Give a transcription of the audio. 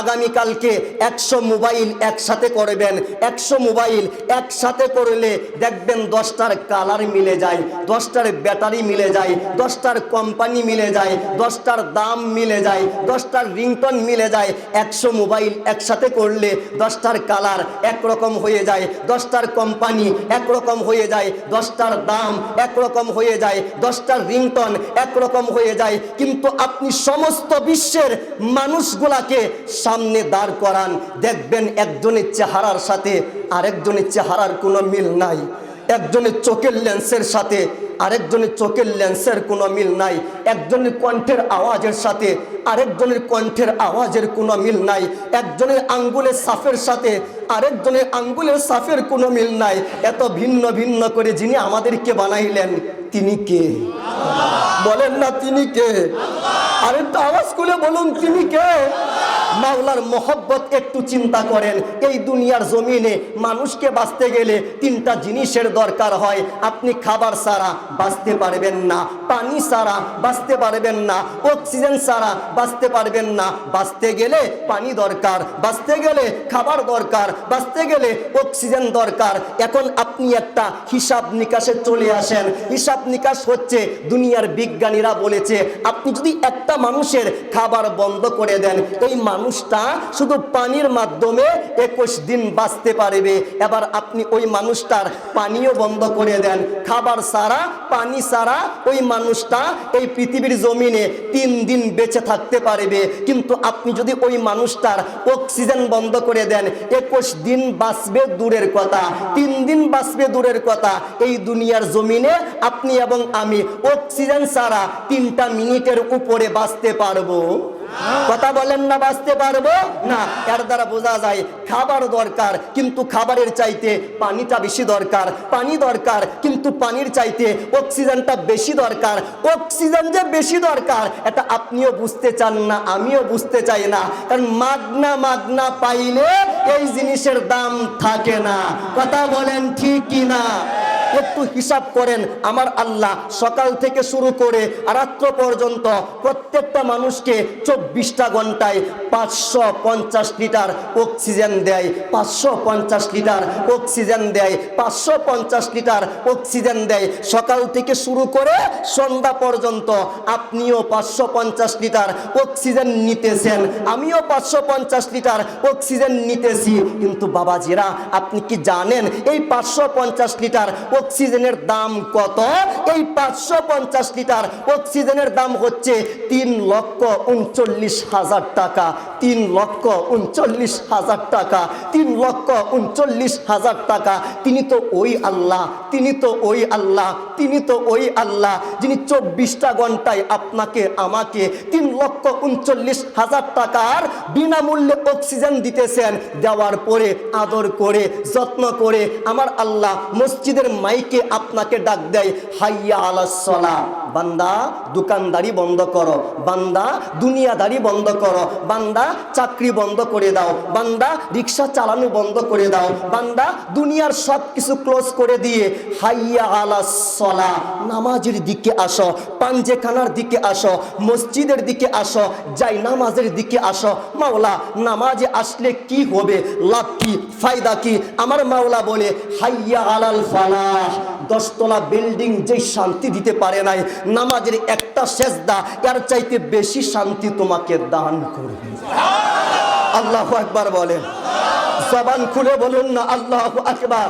আগামীকালকে একশো মোবাইল একসাথে করবেন। একশো মোবাইল একসাথে করলে দেখবেন দশটার কালার মিলে যায়, দশটার ব্যাটারি মিলে যায়, দশটার কোম্পানি মিলে যায়, দশটার দাম মিলে যায়, দশটার রিংটন মিলে যায়। একশো মোবাইল একসাথে করলে দশটার কালার একরকম হয়ে যায়, দশটার কোম্পানি একরকম হয়ে যায়, দশটার দাম একরকম হয়ে যায়, দশটার রিংটন একরকম হয়ে যায়। কিন্তু আপনি সমস্ত বিশ্বের মানুষগুলাকে সামনে দাঁড় করান, দেখবেন একজনের চেহারার সাথে আরেকজনের চেহারার কোনো মিল নাই। একজনের চোখের লেন্সের সাথে আরেকজনের চোখের লেন্সের কোনো মিল নাই। একজনের কণ্ঠের আওয়াজের সাথে আরেকজনের কণ্ঠের আওয়াজের কোনো মিল নাই। একজনের আঙ্গুলের সাফের সাথে আরেকজনের আঙ্গুলের সাফের কোনো মিল নাই। এত ভিন্ন ভিন্ন করে যিনি আমাদেরকে বানাইলেন, তিনি কে? বলেন না তিনি কে? আরেকটা আওয়াজ করে বলুন, তিনি কে? মাওলার মোহব্বত একটু চিন্তা করেন। এই দুনিয়ার জমিনে মানুষকে বাঁচতে গেলে তিনটা জিনিসের দরকার হয়। আপনি খাবার ছাড়া বাঁচতে পারবেন না, পানি ছাড়া বাঁচতে পারবেন না, অক্সিজেন ছাড়া বাঁচতে পারবেন না। বাঁচতে গেলে পানি দরকার, বাঁচতে গেলে খাবার দরকার, বাঁচতে গেলে অক্সিজেন দরকার। এখন আপনি একটা হিসাব নিকাশে চলে আসেন। হিসাব নিকাশ হচ্ছে দুনিয়ার বিজ্ঞানীরা বলেছে, আপনি যদি একটা মানুষের খাবার বন্ধ করে দেন, এই মানুষটা শুধু পানির মাধ্যমে একুশ দিন বাঁচতে পারবে। এবার আপনি ওই মানুষটার পানিও বন্ধ করে দেন। খাবার সারা, পানি সারা ওই মানুষটা এই পৃথিবীর জমিনে তিন দিন বেঁচে থাকতে পারবে। কিন্তু আপনি যদি ওই মানুষটার অক্সিজেন বন্ধ করে দেন, একুশ দিন বাঁচবে দূরের কথা। তিন দিন বাঁচবে দূরের কথা। এই দুনিয়ার জমিনে আপনি এবং আমি অক্সিজেন ছাড়া তিনটা মিনিটের উপরে বাঁচতে পারব। কথা বলেন না, বাঁচতে পারব? না, এর দ্বারা বোঝা যায় খাবার দরকার, কিন্তু খাবারের চাইতে পানিটা বেশি দরকার। পানি দরকার, কিন্তু পানির চাইতে অক্সিজেনটা বেশি দরকার। অক্সিজেন যে বেশি দরকার, এটা আপনিও বুঝতে চান না, আমিও বুঝতে চাই না। কারণ মাগনা মাগনা পাইলে এই জিনিসের দাম থাকে না। কথা বলেন ঠিক কি না একটু হিসাব করেন, আমার আল্লাহ সকাল থেকে শুরু করে রাত্র পর্যন্ত প্রত্যেকটা মানুষকে চব্বিশটা ঘন্টায় পাঁচশো পঞ্চাশ লিটার অক্সিজেন দেয়, পাঁচশো পঞ্চাশ লিটার অক্সিজেন দেয়, পাঁচশো পঞ্চাশ লিটার অক্সিজেন দেয়। সকাল থেকে শুরু করে সন্ধ্যা পর্যন্ত আপনিও পাঁচশো পঞ্চাশ লিটার অক্সিজেন নিতেছেন, আমিও পাঁচশো পঞ্চাশ লিটার অক্সিজেন নিতেছি। কিন্তু বাবাজিরা, আপনি কি জানেন, এই পাঁচশো পঞ্চাশ লিটার অক্সিজেনের দাম কত? এই পাঁচশো পঞ্চাশ লিটার অক্সিজেনের দাম হচ্ছে তিন লক্ষ উনচল্লিশ হাজার টাকা। তিন লক্ষ উনচল্লিশ হাজার টাকা। তিন লক্ষ উনচল্লিশ হাজার টাকা। তিনি তো ওই আল্লাহ, তিনি তো ওই আল্লাহ, তিনি তো ওই আল্লাহ, যিনি চব্বিশটা ঘন্টায় আপনাকে, আমাকে তিন লক্ষ উনচল্লিশ হাজার টাকার বিনামূল্যে অক্সিজেন দিতেছেন, দেওয়ার পরে আদর করে, যত্ন করে, আমার আল্লাহ মসজিদের মাইকে আপনাকে ডাক দেয় হাইয়া আলাসলা বান্দা, দোকানদারি বন্ধ করো। বান্দা, দুনিয়াদারি বন্ধ করো। বান্দা, চাকরি বন্ধ করে দাও। বান্দা, রিক্সা চালানো বন্ধ করে দাও। বান্দা, দুনিয়ার সব কিছু ক্লোজ করে দিয়ে হাইয়া আলা সলা, নামাজের দিকে আসো, পাঞ্জেখানার দিকে আসো, মসজিদের দিকে আসো যাই নামাজের দিকে আসো। মাওলা, নামাজে আসলে কি হবে? লাভ কি? ফায়দা কি? আমার মাওলা বলে, হাইয়া আলাল ফালাহ। দশতলা বিল্ডিং যেই শান্তি দিতে পারে নাই, নামাজের একটা সেজদা, এর চাইতে বেশি শান্তি তোমাকে দান করবে। আল্লাহ একবার বলেন। জবান খুলে বলুন না, আল্লাহ আকবার।